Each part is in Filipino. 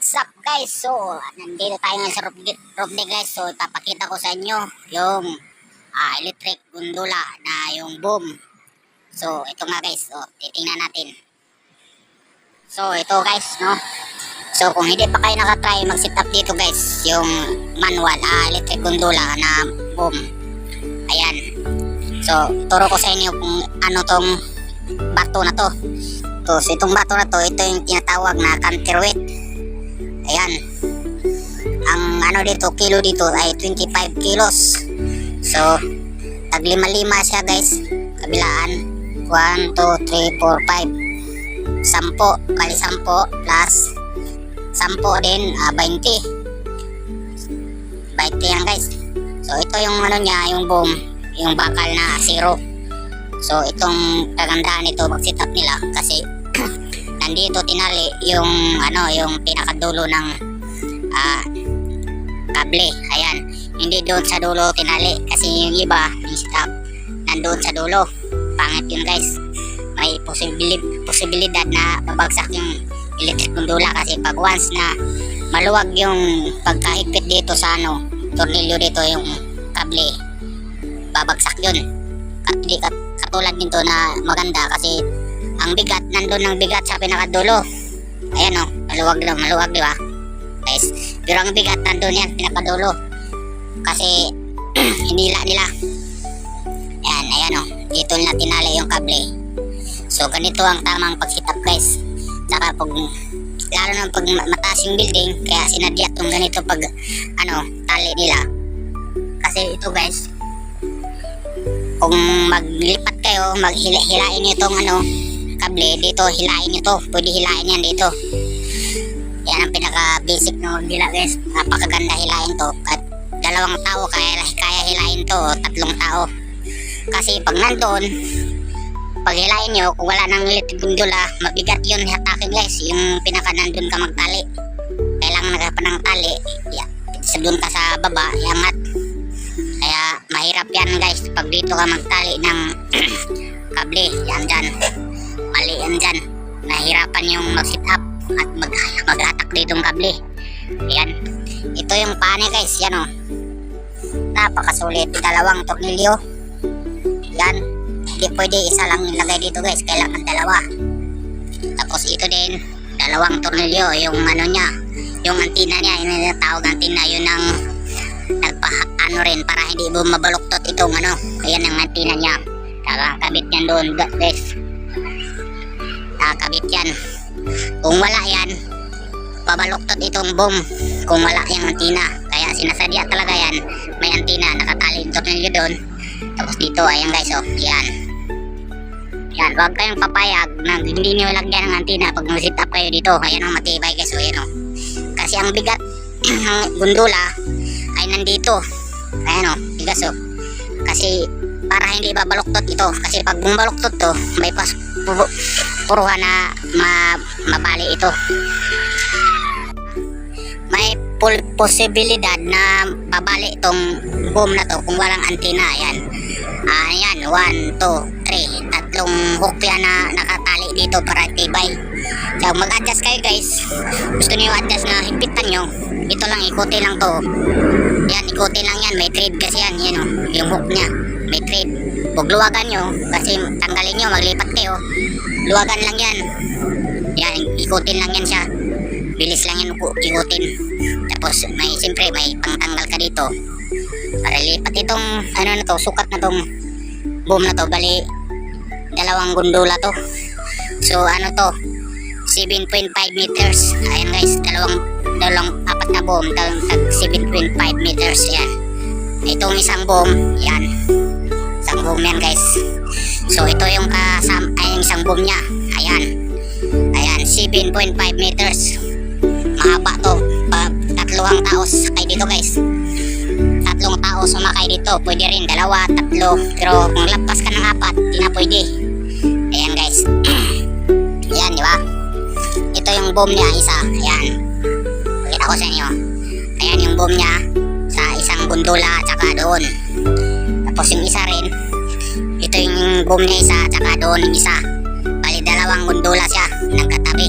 What's up guys? So, nandito tayo ngayon sa Rubde guys. So, ipapakita ko sa inyo yung ah, electric gondola na yung boom. So, ito nga guys. So, titingnan natin. So, ito guys, no? So, kung hindi pa kayo nakatry mag-set up dito guys, yung manual ah, electric gondola na boom. Ayan. So, turo ko sa inyo kung ano tong bato na to. To, so itong bato na to, ito yung tinatawag na counterweight. Ayan. Ang ano dito, kilo dito ay 25 kilos. So, tag lima-lima siya guys. Kabilaan. 1, 2, 3, 4, 5. Sampo. Bali sampo plus sampo din, ah, 20. 20 yan guys. So, ito yung ano niya, yung boom. Yung bakal na zero. So, itong kagandaan nito, mag-set up nila kasi nandito tinali yung ano yung pinakadulo ng ah, kable. Ayan. Hindi doon sa dulo tinali kasi yung iba yung stop nandoon sa dulo. Pangit yun guys. May posibilidad, posibilidad na babagsak yung electric gondola kasi pag once na maluwag yung pagkahigpit dito sa ano tornilyo dito yung kable babagsak yun. Kat- katulad nito na maganda kasi ang bigat, nandun ang bigat sa pinakadulo. Ayan o, maluwag lang, maluwag di ba? Guys, pero ang bigat nandun yan, pinakadulo. Kasi, hinila nila. Ayan, ayan o, dito na tinali yung kable. So, ganito ang tamang pag-setup guys. Saka pag, lalo na pag mataas yung building, kaya sinadya tong ganito pag, ano, tali nila. Kasi ito guys, kung maglipat kayo, maghilain itong ano, kable dito, hilain nyo to. Pwede hilain yan dito. Yan ang pinaka basic ng maghila guys. Napakaganda hilain to. At dalawang tao kaya, kaya hilain to, tatlong tao. Kasi pag nandun, pag hilain nyo, kung wala nang electric gondola, mabigat yun hatakin guys. Yung pinaka nandun ka magtali. Kailangan nagkapan ng tali. Yeah. Sa doon ka sa baba, iangat. Kaya mahirap yan guys pag dito ka magtali ng kable. Yan dyan mali yan dyan. Nahirapan yung mag-sit up at mag mag-attack dito ng kable. Ayan. Ito yung pane guys. Yan o. Napakasulit. Dalawang tornilyo. Yan. Hindi pwede isa lang ilagay dito guys. Kailangan dalawa. Tapos ito din. Dalawang tornilyo. Yung ano niya. Yung antina niya. Yung tawag antina. Yun ang nagpa ano rin para hindi bumabaluktot itong ano. Ayan ang antina niya. Kakakabit niyan doon guys kakabit yan. Kung wala yan, babaluktot itong boom kung wala yung antina. Kaya sinasadya talaga yan. May antina, nakatali yung tornilyo doon. Tapos dito, ayan guys, oh, yan. Yan, huwag kayong papayag na hindi nyo lagyan ng antina pag mag-sit up kayo dito. Ayan oh, matibay guys, oh, yan oh. Kasi ang bigat ng gundula ay nandito. Ayan oh, bigas oh. Kasi para hindi babaluktot ito. Kasi pag bumaluktot to, may pas pu- puruhan na ma mabali ito. May posibilidad na babali itong boom na to kung walang antina. Ayan. Ayan. One, two, three. Tatlong hook yan na nakatali dito para tibay. So, mag-adjust kayo guys. Gusto niyo adjust na higpitan nyo. Ito lang, ikuti lang to. Yan, ikuti lang yan. May thread kasi yan. Yan o, yung hook niya. May thread. Huwag luwagan nyo. Kasi tanggalin nyo, maglipat kayo. Luwagan lang yan. Yan, ikutin lang yan siya. Bilis lang yan ikutin. Tapos may, siyempre may pangtanggal ka dito. Para lipat itong, ano na to, sukat na tong boom na to. Bali, dalawang gondola to. So, ano to, 7.5 meters. Ayan guys, dalawang, dalawang apat na boom, tag 7.5 meters. Yan. Itong isang boom, yan. Isang boom yan guys. So, ito yung kasam, ay, yung isang boom niya. Ayan. Ayan, 7.5 meters. Mahaba to. Tatlong tao sakay dito guys. Tatlong tao sumakay dito. Pwede rin dalawa, tatlo. Pero kung lampas ka ng apat, di na pwede. Ayan guys. Ayan, di ba? Ito yung boom niya, isa. Ayan. Pakita ko sa inyo. Ayan yung boom niya sa isang gondola tsaka doon. Tapos yung isa rin, ito yung boom niya isa tsaka doon isa. Bali dalawang gondola siya, nagkatabi.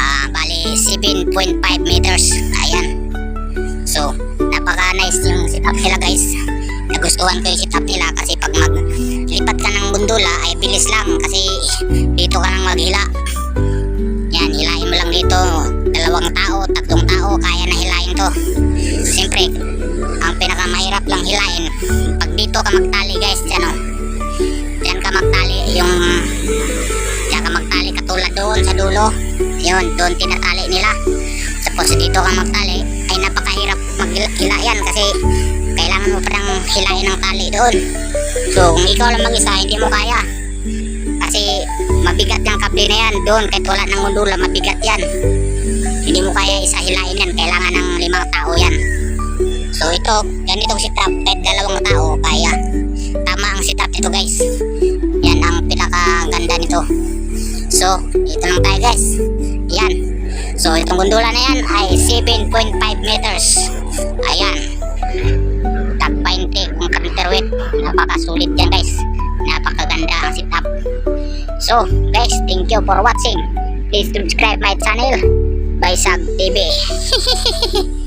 Ah, bali 7 7.5 meters. Ayan. So, napaka-nice yung setup nila guys. Nagustuhan ko yung setup nila kasi pag maglipat ka ng bundula ay bilis lang kasi dito ka nang maghila. Yan, hilahin mo lang dito. Dalawang tao, tatlong tao, kaya na hilahin to. Siyempre, ang pinakamahirap lang hilahin, pag dito ka magtali guys, dyan doon sa dulo. Yun, doon tinatali nila. Tapos dito ka magtali, ay napakahirap maghila kasi kailangan mo parang hilahin ng tali doon. So, kung ikaw lang mag-isa, hindi mo kaya. Kasi mabigat yung kable na yan doon kahit wala ng mundula mabigat yan hindi mo kaya isa hilain yan kailangan ng limang tao yan so ito ganitong setup kahit dalawang tao kaya tama ang setup nito guys yan ang pinakaganda nito so ito lang tayo guys. Yan so itong gundula na yan ay 7.5 meters. Ayan. Tag 20 kung counterweight napakasulit yan guys. Napakaganda ang setup. So, guys, thank you for watching. Please subscribe my channel, Baisag TV.